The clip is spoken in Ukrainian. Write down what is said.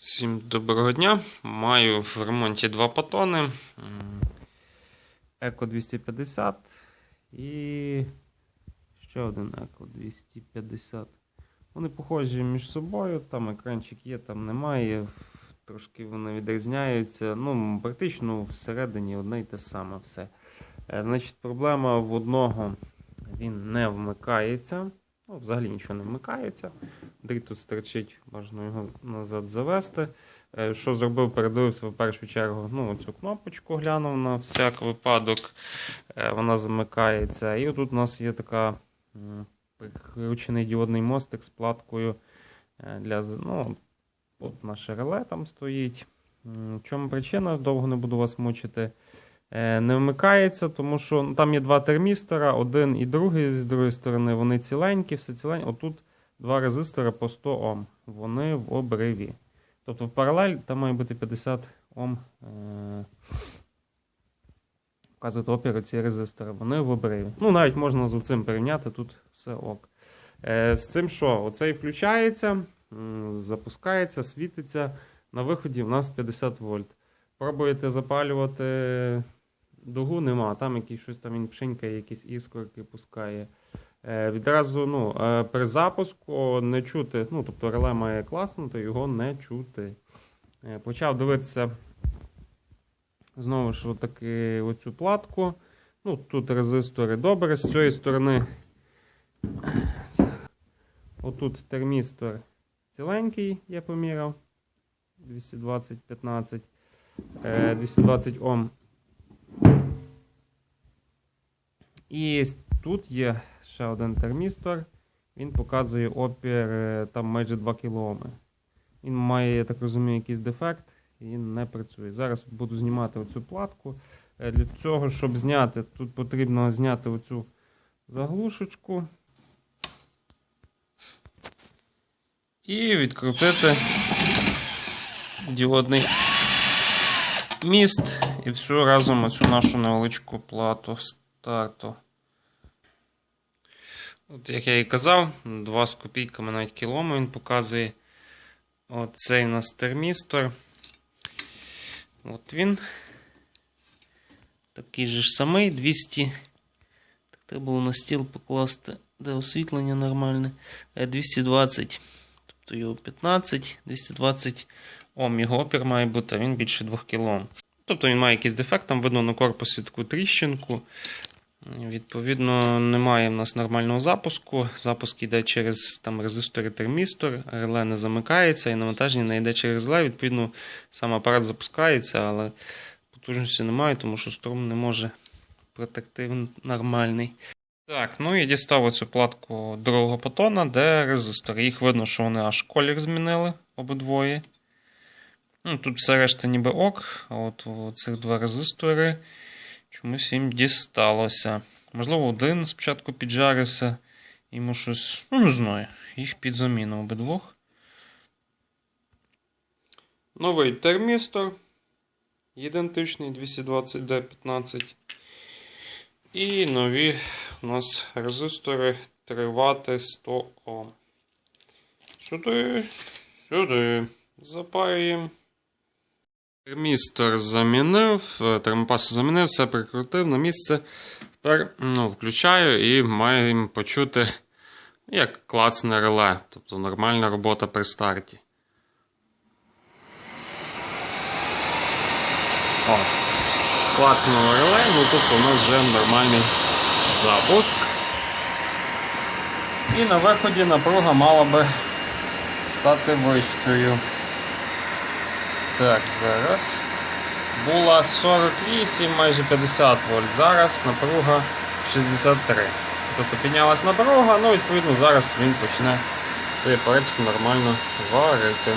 Всім доброго дня. Маю в ремонті два патони. Еко 250 і ще один Еко 250. Вони похожі між собою, там екранчик є, там немає. Трошки вони відрізняються. Ну, практично всередині одне й те саме все. Е, Значить, проблема в одного він не вмикається. Ну, взагалі нічого не вмикається. Дріт тут стерчить, можна його назад завести. Е, Що зробив? Передивився в першу чергу ну, цю кнопочку, глянув на всяк випадок. Е, Вона замикається. І тут у нас є така прикручений діодний мостик з платкою е, для ну, от наше реле там стоїть. В чому причина? Довго не буду вас мучити. Не вмикається, тому що ну, там є два термістора, один і другий з другої сторони, вони ціленькі, все ціленькі. Отут два резистори по 100 Ом. Вони в обриві. Тобто в паралель там має бути 50 Ом. Е- Вказувати опір ці резистори. Вони в обриві. Ну, навіть можна з цим порівняти, тут все ок. Е, з цим що? Оцей включається, запускається, світиться. На виході в нас 50 вольт. Пробуєте запалювати дугу, нема. Там якийсь щось там він пшенькає, якісь іскорки пускає. Е, відразу ну, е, при запуску не чути, ну, тобто реле має класнути, його не чути. Е, почав дивитися знову ж таки оцю платку. Ну, тут резистори добре. З цієї сторони. Отут термістор ціленький, я поміряв. 220 15. Е, 220 Ом. І тут є ще один термістор. Він показує опір е, там майже 2 кОм. Він має, я так розумію, якийсь дефект і не працює. Зараз буду знімати оцю платку. Е, Для цього, щоб зняти, тут потрібно зняти оцю заглушечку. І відкрутити діодний міст і всю разом оцю нашу невеличку плату старту. От, як я і казав, 2 з копійками навіть кіломи він показує. Оцей у нас термістор. От він. Такий же ж самий 200. Так треба було на стіл покласти, де освітлення нормальне. Е, 220. Тобто його 15, 220 Ом його опір має бути, а він більше 2 кОм. Тобто він має якийсь дефект, там видно на корпусі таку тріщинку. Відповідно, немає в нас нормального запуску. Запуск йде через там, резистор і термістор, реле не замикається і навантаження не йде через реле. Відповідно, сам апарат запускається, але потужності немає, тому що струм не може протекти нормальний. Так, ну і дістав оцю платку другого патона, де резистори. Їх видно, що вони аж колір змінили обидвоє. Ну, тут все решта ніби ок, а от цих два резистори чомусь їм дісталося. Можливо, один спочатку піджарився, йому щось, ну не знаю, їх під заміну обидвох. Новий термістор. Ідентичний 220D15. І нові у нас резистори 3 Вт 100 Ом. Сюди, сюди. Запаюємо. Термістор замінив, е, термопасу замінив, все прикрутив на місце. Тепер ну, включаю і маємо почути, як клацне реле, тобто нормальна робота при старті. О, клацнуло реле, ну тобто у нас вже нормальний запуск. І на виході напруга мала би стати вищою. Так, зараз. Була 48, майже 50 вольт. Зараз напруга 63. Тобто піднялась напруга, ну відповідно зараз він почне цей апаратик нормально варити.